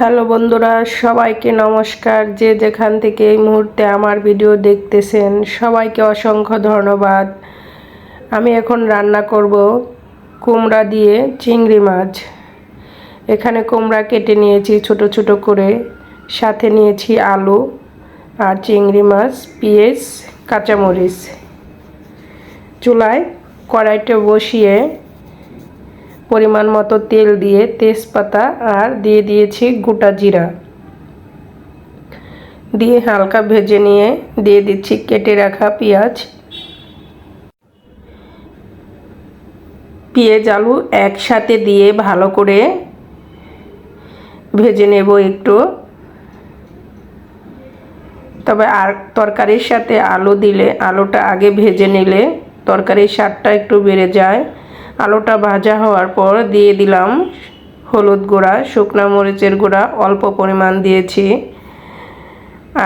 Hello বন্ধুরা, সবাইকে নমস্কার। যে যেখান থেকে এই মুহূর্তে আমার ভিডিও দেখতেছেন, সবাইকে অসংখ্য ধন্যবাদ। আমি এখন রান্না করব কুমড়া দিয়ে চিংড়ি মাছ। এখানে কুমড়া কেটে নিয়েছি ছোট ছোট করে। সাথে নিয়েছি আলু আর চিংড়ি মাছ, পেঁয়াজ, কাঁচামরিচ। চুলায় কড়াইটা বসিয়ে পরিমাণ মতো তেল দিয়ে তেজপাতা আর দিয়ে দিয়েছি গোটা জিরা। দিয়ে হালকা ভেজে নিয়ে দিয়ে দিচ্ছি কেটে রাখা পেঁয়াজ। পেঁয়াজ আলু একসাথে দিয়ে ভালো করে ভেজে নেব একটু। তবে আর তরকারির সাথে আলু দিলে, আলুটা আগে ভেজে নিলে তরকারির স্বাদটা একটু বেড়ে যায়। আলুটা ভাজা হওয়ার পর দিয়ে দিলাম হলুদ গুঁড়া, শুকনো মরিচের গুঁড়া, অল্প পরিমাণ দিয়েছি।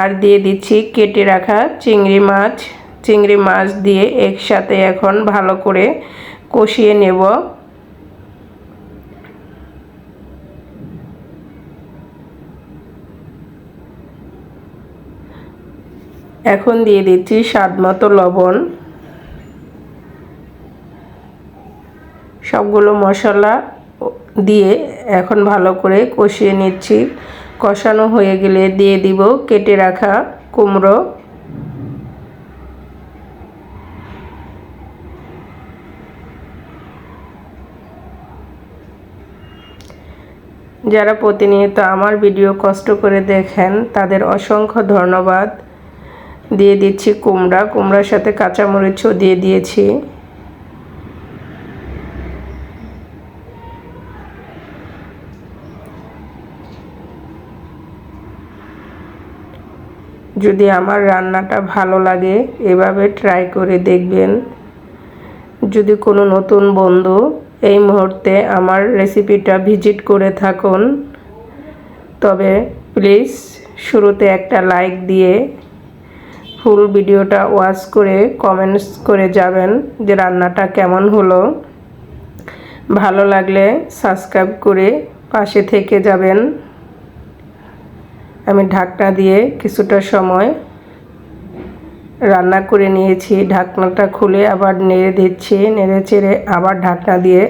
আর দিয়ে দিচ্ছি কেটে রাখা চিংড়ি মাছ। চিংড়ি মাছ দিয়ে একসাথে এখন ভালো করে কষিয়ে নেব। এখন দিয়ে দিচ্ছি স্বাদ মতো লবণ। সবগুলো মশলা দিয়ে এখন ভালো করে কষিয়ে নিচ্ছি। কষানো হয়ে গেলে দিয়ে দিব কেটে রাখা কুমড়ো। যারা প্রতিনিয়ত আমার ভিডিও কষ্ট করে দেখেন, তাদের অসংখ্য ধন্যবাদ। দিয়ে দিচ্ছি কুমড়া। কুমড়ার সাথে কাঁচামরিচও দিয়ে দিয়েছি। যদি আমার রান্নাটা ভালো লাগে, এভাবে ট্রাই করে দেখবেন। যদি কোনো নতুন বন্ধু এই মুহূর্তে আমার রেসিপিটা ভিজিট করে থাকুন, তবে প্লিজ শুরুতে একটা লাইক দিয়ে ফুল ভিডিওটা ওয়াচ করে কমেন্টস করে যাবেন যে রান্নাটা কেমন হলো। ভালো লাগলে সাবস্ক্রাইব করে পাশে থেকে যাবেন। আমি ঢাকনা দিয়ে কিছুটা সময় রান্না করে নিয়েছি। ঢাকনাটা খুলে আবার নেড়ে দিচ্ছি। নেড়ে চেড়ে আবার ঢাকনা দিয়ে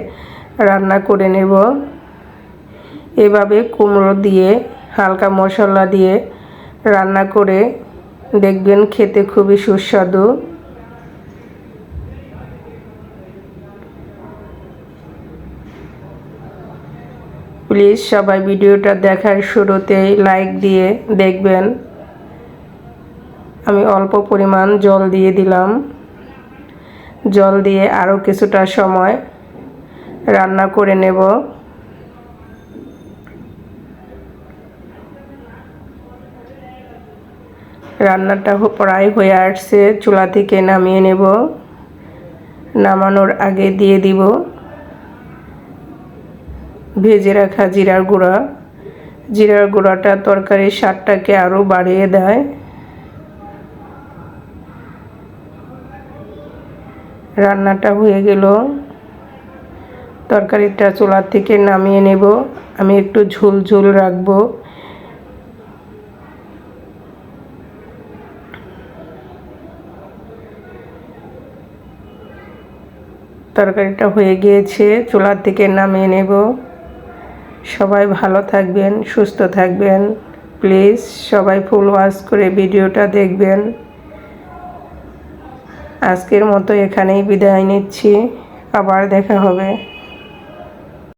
রান্না করে নেব। এভাবে কুমড়ো দিয়ে, হালকা মশলা দিয়ে রান্না করে দেখবেন খেতে খুবই সুস্বাদু। প্লিজ সবাই ভিডিওটা দেখার শুরুতেই লাইক দিয়ে দেখবেন। আমি অল্প পরিমাণ জল দিয়ে দিলাম। জল দিয়ে আরও কিছুটা সময় রান্না করে নেব। রান্নাটা প্রায় হয়ে আসছে, চুলা থেকে নামিয়ে নেব। নামানোর আগে দিয়ে দিব। ভেজে রাখা জিরার গুঁড়া। জিরার গুঁড়াটা তরকারির স্বাদটাকে আরও বাড়িয়ে দেয়। রান্নাটা হয়ে গেল। তরকারিটা চুলার থেকে নামিয়ে নেব। আমি একটু ঝুল ঝুল রাখব। তরকারিটা হয়ে গিয়েছে। চুলার থেকে নামিয়ে নেব। সবাই ভালো থাকবেন, সুস্থ থাকবেন। প্লিজ সবাই ফুল ওয়াশ করে ভিডিওটা দেখবেন। আজকের মতো এখানেই বিদায় নিচ্ছি। আবার দেখা হবে।